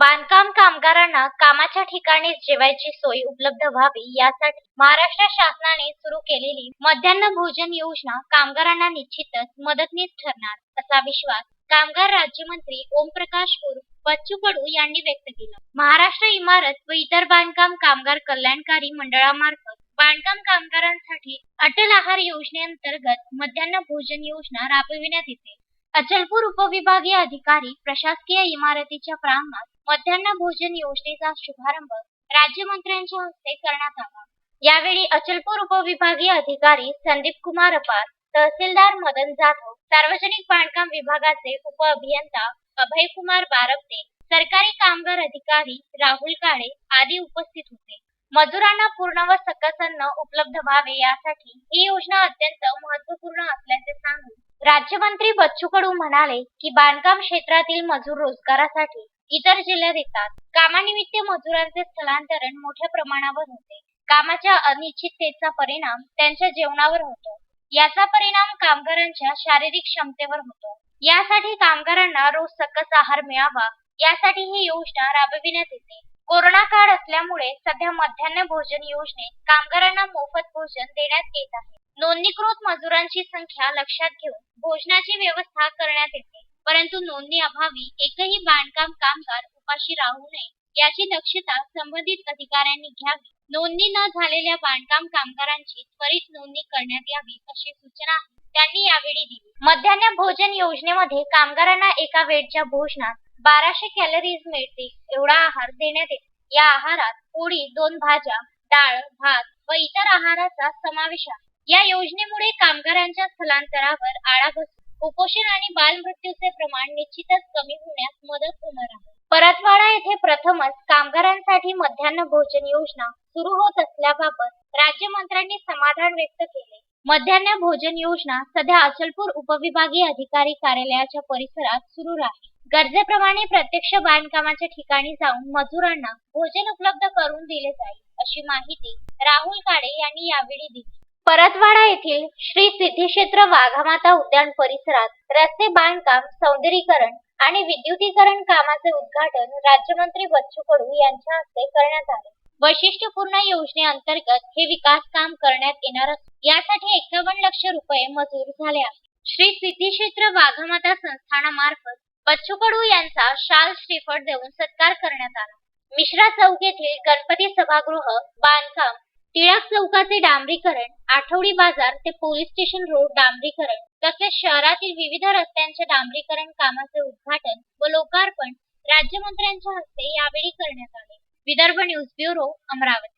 बांधकाम कामगारांना कामाच्या ठिकाणीच जेवायची सोय उपलब्ध व्हावी यासाठी महाराष्ट्र शासनाने सुरू केलेली मध्यान्ह भोजन योजना कामगारांना निश्चितच मदतनीस ठरणार असा विश्वास कामगार राज्यमंत्री ओमप्रकाश उर्फ बच्चू कडू यांनी व्यक्त केला. महाराष्ट्र इमारत व इतर बांधकाम कामगार कल्याणकारी मंडळामार्फत बांधकाम कामगारांसाठी अटल आहार योजनेअंतर्गत मध्यान्ह भोजन योजना राबविण्यात येते. अचलपूर उपविभागीय अधिकारी प्रशासकीय इमारतीच्या प्रांगणात मध्यान्ह भोजन योजनेचा शुभारंभ राज्यमंत्र्यांच्या हस्ते करण्यात आला. यावेळी अचलपूर उपविभागीय अधिकारी संदीप कुमार अपार तहसीलदार मदन जाधव सार्वजनिक बांधकाम विभागाचे उप अभियंता अभय कुमार बारपते सरकारी कामगार अधिकारी राहुल काळे आदी उपस्थित होते. मजुरांना पूर्ण व सकस अन्न उपलब्ध व्हावे यासाठी ही योजना अत्यंत महत्त्वपूर्ण असल्याचे सांगून राज्यमंत्री बच्चू कडू म्हणाले की बांधकाम क्षेत्रातील मजूर रोजगारासाठी इतर जिल्ह्यात येतात. कामानिमित्त मजुरांचे स्थलांतरण मोठ्या प्रमाणावर होते. कामाच्या अनिश्चिततेचा परिणाम त्यांच्या जेवणावर होतो. याचा परिणाम कामगारांच्या शारीरिक क्षमतेवर होतो. यासाठी कामगारांना रोज सकस आहार मिळावा यासाठी ही योजना राबविण्यात येते. कोरोना काळ असल्यामुळे सध्या मध्यान्ह भोजन योजनेत कामगारांना मोफत भोजन देण्यात येत आहे. नोंदणीकृत मजुरांची संख्या लक्षात घेऊन भोजनाची व्यवस्था करण्यात येते. परंतु नोंदणी अभावी एकही बांधकाम कामगार उपाशी राहू नये याची दक्षता संबंधित अधिकाऱ्यांनी घ्यावी. नोंदणी न झालेल्या बांधकाम कामगारांची त्वरित नोंदणी करण्यात यावी अशी सूचना त्यांनी यावेळी दिली. मध्यान्ह भोजन योजनेमध्ये कामगारांना एका वेळच्या भोजनात बाराशे कॅलरीज मिळतील एवढा आहार देण्यात येतो. या आहारात पोळी दोन भाज्या डाळ भात व इतर आहाराचा समावेश आहे. या योजनेमुळे कामगारांच्या स्थलांतरावर आळा बसतो. कुपोषण आणि बालमृत्यूचे प्रमाण निश्चितच कमी होण्यास मदत होणार आहे. परतवाडा येथे प्रथमच कामगारांसाठी मध्यान्ह भोजन योजना सुरू होत असल्याबाबत राज्यमंत्र्यांनी समाधान व्यक्त केले. मध्यान्ह भोजन योजना सध्या अचलपूर उपविभागीय अधिकारी कार्यालयाच्या परिसरात सुरू राहील. गरजेप्रमाणे प्रत्यक्ष बांधकामाच्या ठिकाणी जाऊन मजुरांना भोजन उपलब्ध करून दिले जाईल अशी माहिती राहुल काळे यांनी यावेळी दिली. परतवाडा येथील श्री सिद्धेश्वर वाघामाता उद्यान परिसरात रस्ते बांधकाम सौंदर्यीकरण आणि विद्युतीकरण कामाचे उद्घाटन राज्यमंत्री बच्चू कडू यांच्या हस्ते करण्यात आले. वैशिष्ट्यपूर्ण योजनेअंतर्गत हे विकास काम करण्यात येणार असून यासाठी एकावन्न लक्ष रुपये मंजूर झाले आहेत. श्री सिद्धेश्वर वाघामाता संस्थानामार्फत बच्चू कडू यांचा शाल श्रीफळ देऊन सत्कार करण्यात आला. मिश्रा चौक येथील गणपती सभागृह बांधकाम टिळक चौकाचे डांबरीकरण आठवडी बाजार ते पोलीस स्टेशन रोड डांबरीकरण तसेच शहरातील विविध रस्त्यांच्या डांबरीकरण कामाचे उद्घाटन व लोकार्पण राज्यमंत्र्यांच्या हस्ते यावेळी करण्यात आले. Vidarbha news bureau Amravati.